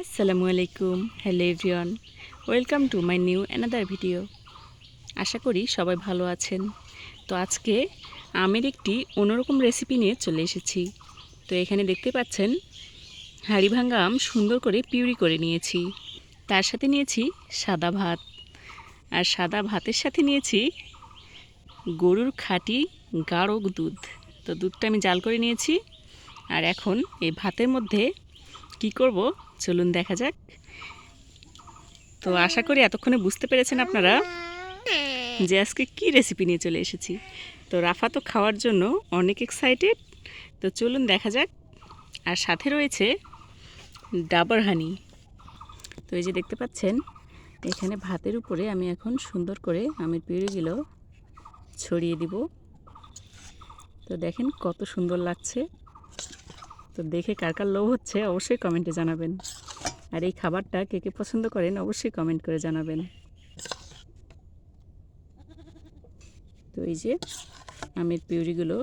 আসসালামু আলাইকুম, hello everyone. Welcome to my new another video. আশা করি সবাই ভালো আছেন। তো আজকে আমের একটি অন্যরকম রেসিপি নিয়ে চলে এসেছি। তো এখানে দেখতে পাচ্ছেন, হাঁড়ি ভাঙ্গা আম সুন্দর করে পিউরি করে নিয়েছি। তার সাথে নিয়েছি সাদা ভাত। আর সাদা ভাতের সাথে নিয়েছি গরুর খাঁটি গাঢ় দুধ। তো দুধটা আমি জাল করে নিয়েছি। আর এখন এই ভাতের মধ্যে কি করব? চলুন দেখা যাক। তো আশা করি এতক্ষণে বুঝতে পেরেছেন আপনারা যে আজকে কি রেসিপি নিয়ে চলে এসেছি। তো রাফা তো খাওয়ার জন্য অনেক এক্সাইটেড তো চলুন দেখা যাক। আর সাথে রয়েছে ডাবর হানি। তো এই যে দেখতে পাচ্ছেন, এখানে ভাতের উপরে আমি এখন সুন্দর করে আমের পিঁড়িগুলো ছড়িয়ে দিব। তো দেখেন কত সুন্দর লাগছে। তো দেখে কার কার লোভ হচ্ছে অবশ্যই কমেন্টে জানাবেন। আর এই খাবারটা কে কে পছন্দ করেন অবশ্যই কমেন্ট করে জানাবেন। তো এই যে আমের পিউরিগুলো,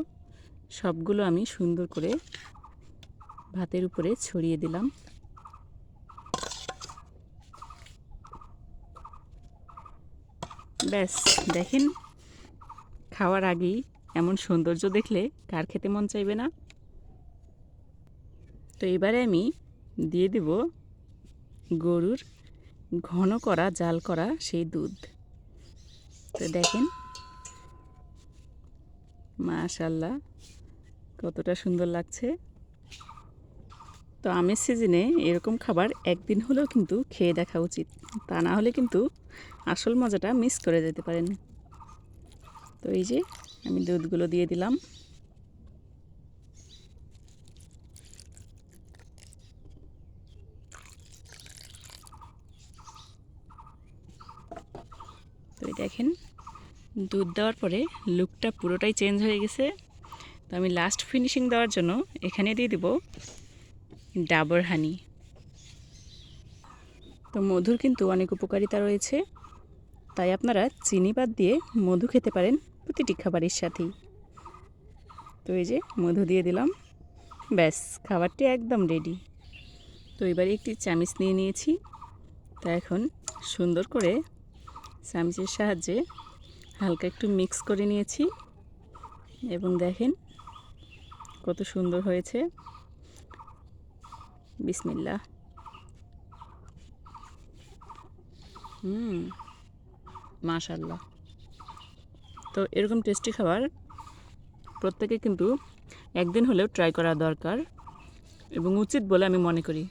সবগুলো আমি সুন্দর করে ভাতের উপরে ছড়িয়ে দিলাম। ব্যাস, দেখেন, খাওয়ার আগেই এমন সৌন্দর্য দেখলে কার খেতে মন চাইবে না? তো এবারে আমি দিয়ে দেব গরুর ঘন করা, জাল করা সেই দুধ। তো দেখেন মাশাল্লাহ কতটা সুন্দর লাগছে। তো আমের সিজনে এরকম খাবার একদিন হলেও কিন্তু খেয়ে দেখা উচিত। তা না হলে কিন্তু আসল মজাটা মিস করে যেতে পারেন। তো এই যে আমি দুধগুলো দিয়ে দিলাম। তো দেখেন, দুধ দেওয়ার পরে লুকটা পুরোটাই চেঞ্জ হয়ে গেছে। তো আমি লাস্ট ফিনিশিং দেওয়ার জন্য এখানে দিয়ে দিব ডাবর হানি তো মধুর কিন্তু অনেক উপকারিতা রয়েছে। তাই আপনারা চিনি বাদ দিয়ে মধু খেতে পারেন প্রতিটি খাবারের সাথেই। তো এই যে মধু দিয়ে দিলাম। ব্যাস, খাবারটি একদম রেডি তো এবারে একটি চামিচ নিয়ে নিয়েছি। তা এখন সুন্দর করে চামচের সাহায্যে হালকা একটু মিক্স করে নিয়েছি এবং দেখেন কত সুন্দর হয়েছে। বিসমিল্লা হুম মাশাল্লাহ তো এরকম টেস্টি খাবার প্রত্যেকে কিন্তু একদিন হলেও ট্রাই করা দরকার এবং উচিত বলে আমি মনে করি।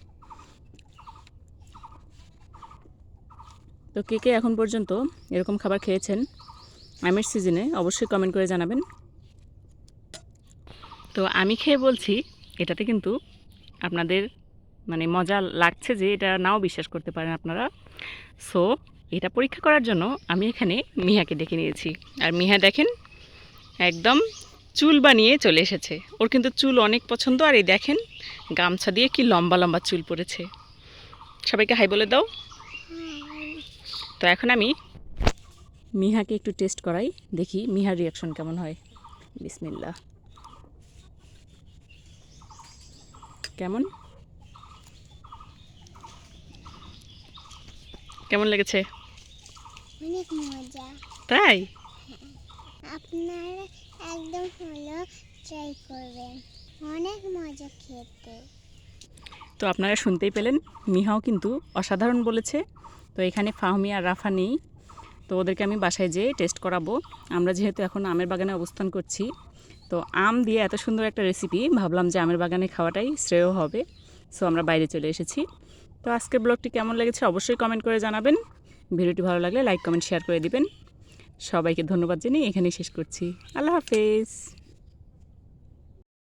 তো কে কে এখন পর্যন্ত এরকম খাবার খেয়েছেন আমের সিজনে অবশ্যই কমেন্ট করে জানাবেন। তো আমি খেয়ে বলছি, এটাতে কিন্তু আপনাদের মানে মজা লাগছে যে এটা নাও বিশ্বাস করতে পারেন আপনারা। সো এটা পরীক্ষা করার জন্য আমি এখানে মিহাকে ডেকে নিয়েছি। আর মিহা দেখেন একদম চুল বানিয়ে চলে এসেছে। ওর কিন্তু চুল অনেক পছন্দ, আর এই দেখেন গামছা দিয়ে কি লম্বা লম্বা চুল পড়েছে। সবাইকে হাই বলে দাও। তো এখন আমি মিহাকে একটু টেস্ট করাই দেখি মিহার রিয়াকশন কেমন হয়। বিসমিল্লা কেমন? কেমন লেগেছে? অনেক মজা। তাই? আপনারা একদম হলো ট্রাই করবেন। অনেক মজা খেতে। তো আপনারা শুনতেই পেলেন মিহাও কিন্তু অসাধারণ বলেছে। তো এখানে ফাহমি আর রাফা নেই। তো ওদেরকে আমি বাসায় যেয়ে টেস্ট করাবো। আমরা যেহেতু এখন আমের বাগানে অবস্থান করছি, তো আম দিয়ে এত সুন্দর একটা রেসিপি ভাবলাম যে আমের বাগানে খাওয়াটাই শ্রেয় হবে। সো আমরা বাইরে চলে এসেছি। তো আজকের ব্লগটি কেমন লেগেছে অবশ্যই কমেন্ট করে জানাবেন। ভিডিওটি ভালো লাগলে লাইক কমেন্ট শেয়ার করে দিবেন। সবাইকে ধন্যবাদ জানিয়ে এখানেই শেষ করছি। আল্লাহ হাফেজ।